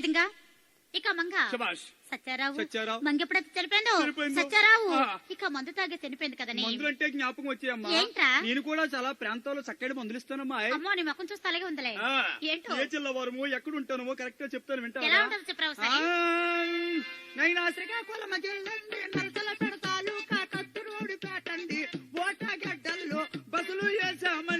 విధంగా ఇక మంగ. సత్యారావు. సత్యారావు. మంగ ఎప్పుడైతే చనిపోయిందో? సత్యారావు. ఇక మందు తాగే చనిపోయింది కదని మందులంటే జ్ఞాపకం వచ్చాయమ్మా. ఏంట్రా? నేను కూడా చాలా ప్రాంతాల్లో చక్కటి మందులు ఇస్తానమ్మా. అమ్మో నీ ముఖం చూస్తే అలాగే ఉందిలే. ఏంటో? ఏ జిల్లవారము ఎక్కడ ఉంటానో కరెక్ట్గా చెప్తాను ఎలా వింటావా ఉంటుందో నైనా శ్రీకాకుళం జిల్లండి నరసల పెడతాలు కాకత్తురోడు పేటండి ఓట గడ్డల్లో వేసామని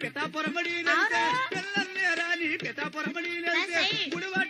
పితా పొరబడి పితా పొరబడి గుడివాడ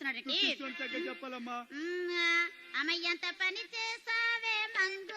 చేస్తున్నాడు అమయ్యంత పని చేసావే మందు.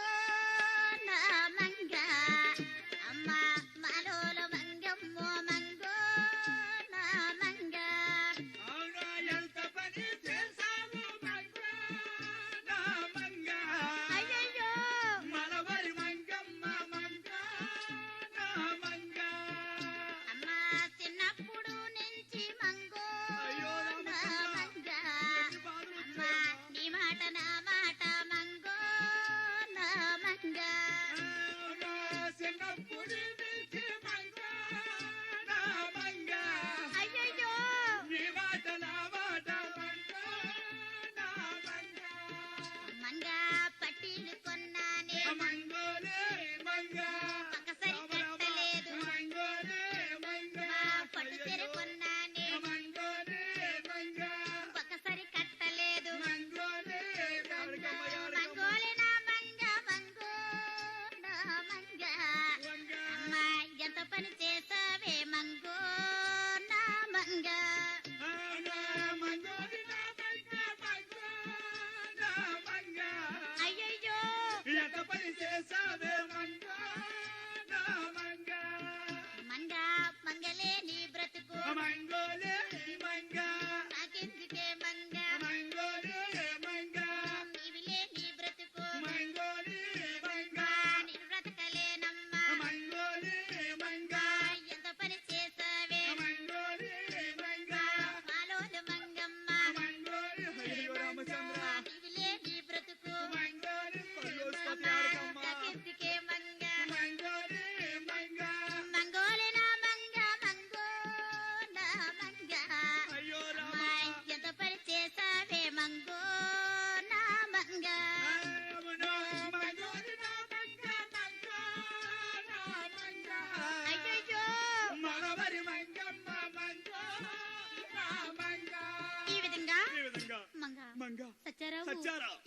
సచ్చారా?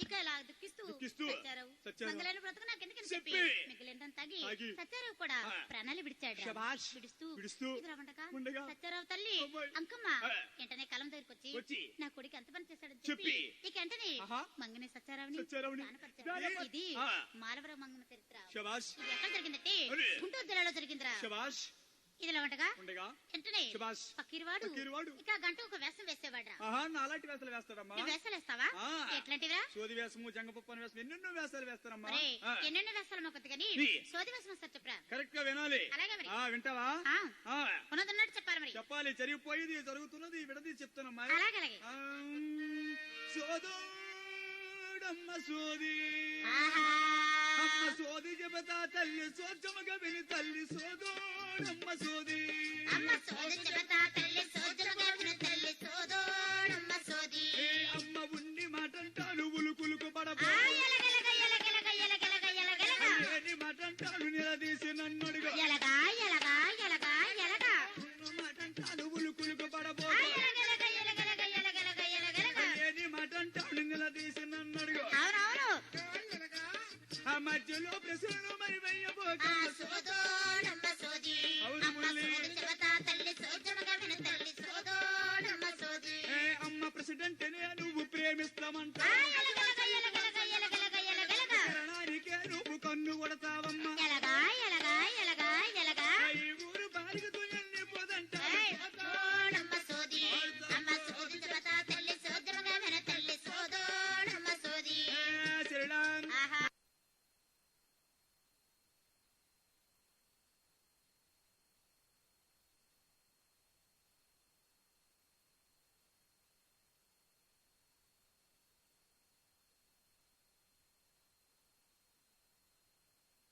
ఇక ఇలా దుఃఖిస్తూ దుఃఖిస్తూ. మంగళైన బ్రతుకు నాకెందుకని చెప్పి చెప్పి, మిగిలినంత తాగి సచ్చారావు కూడా. ప్రాణాలు విడిచాడు శభాష్. విడుస్తూ విడుస్తూ, ఇదిరా ఉండగా ఉండగా, సచ్చారావు తల్లి. అంకమ్మ. వెంటనే కలం దగ్గరికి వచ్చి నా కొడుకు ఎంత పని చేశాడని చెప్పి, ఇక వెంటనే. మంగని. దానపరిచాడు. ఇది. మాలవరం మంగన చరిత్ర ఎక్కడ జరిగిందంటే. గుంటూరు జిల్లాలో జరిగిందిరా ఇదిలా ఉండగా? వెంటనే. ఇక గంట ఒక వేషం వేసేవాడ్రా. ఆహా నాలాంటి వేసాలు వేస్తాడమ్మా. నువ్వు వేషాలు వేస్తావా. ఎట్లాంటివా? సోది వేసము జంగపప్పు వేసం ఎన్నెన్నో వేసాలు వేస్తారమ్మా. ఎన్నెన్నో వేషాలు మాకు కానీ. సోది వేషం సార్ చెప్పరా కరెక్ట్గా వినాలి. అలాగే మరి. వింటావా? ఉన్నదన్నట్టు చెప్పాలి మరి. చెప్పాలి జరిగిపోయేది జరుగుతున్నది విడది చెప్తానమ్మా అలాగే అలాగే. సోదోడమ్మ సోది. ఆహా. అమ్మ సోది చెబతా తల్లి సోచముగా విని తల్లి సోదోడమ్మ సోది. అమ్మ సోది చెబతా తల్లి